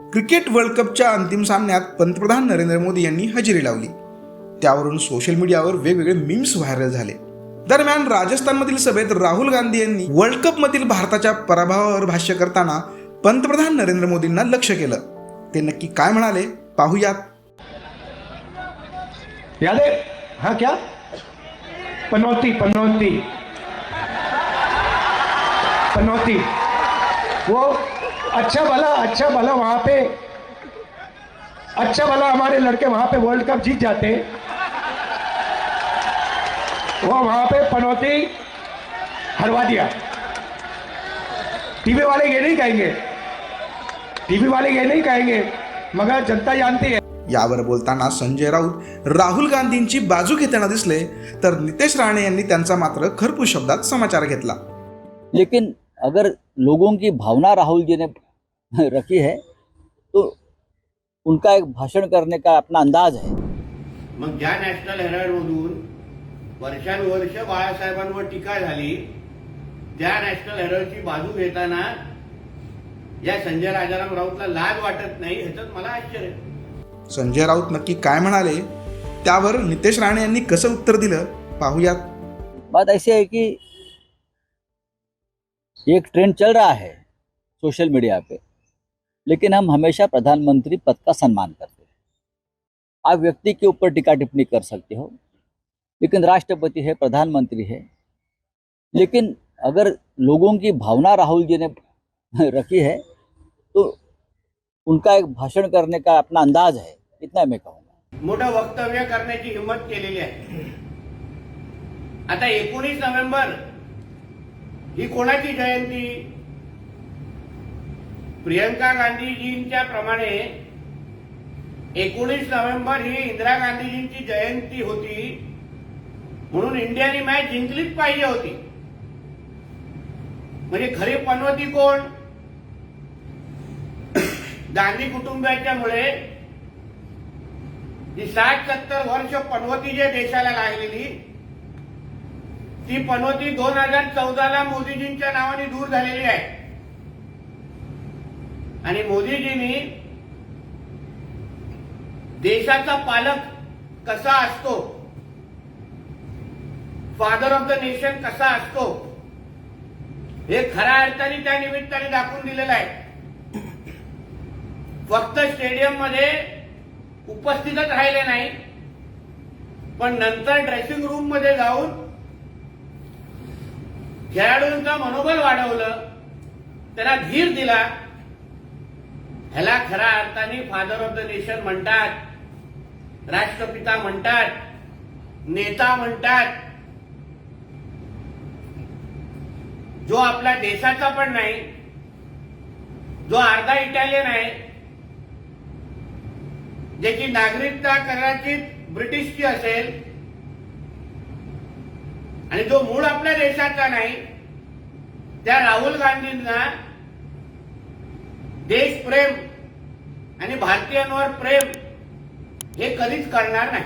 Cricket world कपच्या अंतिम सामन्यात पंतप्रधान नरेंद्र मोदी यांनी हजेरी लावली. त्यावरून सोशल मीडियावर वेगवेगळे मीम्स व्हायरल झाले. दरम्यान राजस्थानमधील सभेत राहुल गांधी यांनी वर्ल्ड कपमधील भारताच्या पराभवावर भाष्य करताना पंतप्रधान नरेंद्र मोदींना लक्ष केलं. ते नक्की काय म्हणाले? पाहूयात. याद क्या? पनौती पनौती. पनौती. वो अच्छा भला अच्छा भला वहाँ पे अच्छा भला हमारे लड़के वहाँ पे वर्ल्ड कप जीत जाते। वो वहाँ पे पनौती हरवा दिया। टीवी वाले ये नहीं कहेंगे। टीवी वाले ये नहीं कहेंगे मगर जनता जानती है। यावर बोलताना संजय राऊत राहुल गांधींची बाजू घेताना दिसले तर नितेश राणे यांनी त्यांचा मात्र खरपूस शब्दात समाचार घेतला. लेकिन अगर लोगों की भावना राहुल जी ने रखी है तो उनका एक भाषण करने का अपना अंदाज है। मग ज्या नॅशनल हेराल्डमधून वर्षानुवर्ष बाळासाहेबांवर टीका झाली त्या नॅशनल हेराल्डची बाजू घेताना या संजय राजाराम राऊतला लाज वाटत नाही ह्याच्यात मला आश्चर्य आहे. संजय राऊत नक्की काय म्हणाले? त्यावर नितेश राणे यांनी कसं उत्तर दिलं? पाहूयात बात ऐसी है कि एक ट्रेंड चल रहा है सोशल मीडिया पे. लेकिन हम हमेशा प्रधानमंत्री पद का सम्मान करते हैं। आप व्यक्ति के ऊपर टीका टिप्पणी कर सकते हो लेकिन राष्ट्रपति है प्रधानमंत्री है। लेकिन अगर लोगों की भावना राहुल जी ने रखी है तो उनका एक भाषण करने का अपना अंदाज है इतना मैं कहूँगा। मोठं वक्तव्य करण्याची हिंमत केलेली आहे। आता एकोणीस नोव्हेंबर ही कोणाची जयंती? प्रियंका गांधीजींच्या प्रमाणे एकोणीस नोव्हेंबर ही इंदिरा गांधीजींची जयंती होती. म्हणून इंडियाने मॅच जिंकलीच पाहिजे होती. म्हणजे खरी पनवती कोण? गांधी कुटुंबाच्यामुळे जी साठ सत्तर वर्ष पनवती जे देशाला लागलेली ती पनवती दोन हजार चौदाला मोदीजींच्या नावाने दूर झालेली आहे. आणि मोदीजींनी देशाचा पालक कसा असतो? फादर ऑफ द नेशन कसा असतो? हे खऱ्या अर्थाने त्या निमित्ताने दाखवून दिलेलं आहे. फक्त स्टेडियममध्ये उपस्थितच राहिले नाही पण नंतर ड्रेसिंग रूममध्ये जाऊन खेळाडूंचं मनोबल वाढवलं त्यांना धीर दिला ह्याला खऱ्या अर्थाने फादर ऑफ द नेशन म्हणतात. राष्ट्रपिता म्हणतात. नेता म्हणतात. जो आपल्या देशाचा पण नाही जो अर्धा इटालियन आहे ज्याची नागरिकता कदाचित ब्रिटिशची असेल आणि जो मूळ आपल्या देशाचा नाही त्या राहुल गांधींना देशप्रेम आणि भारतीयांवर प्रेम हे कधीच करणार नाही.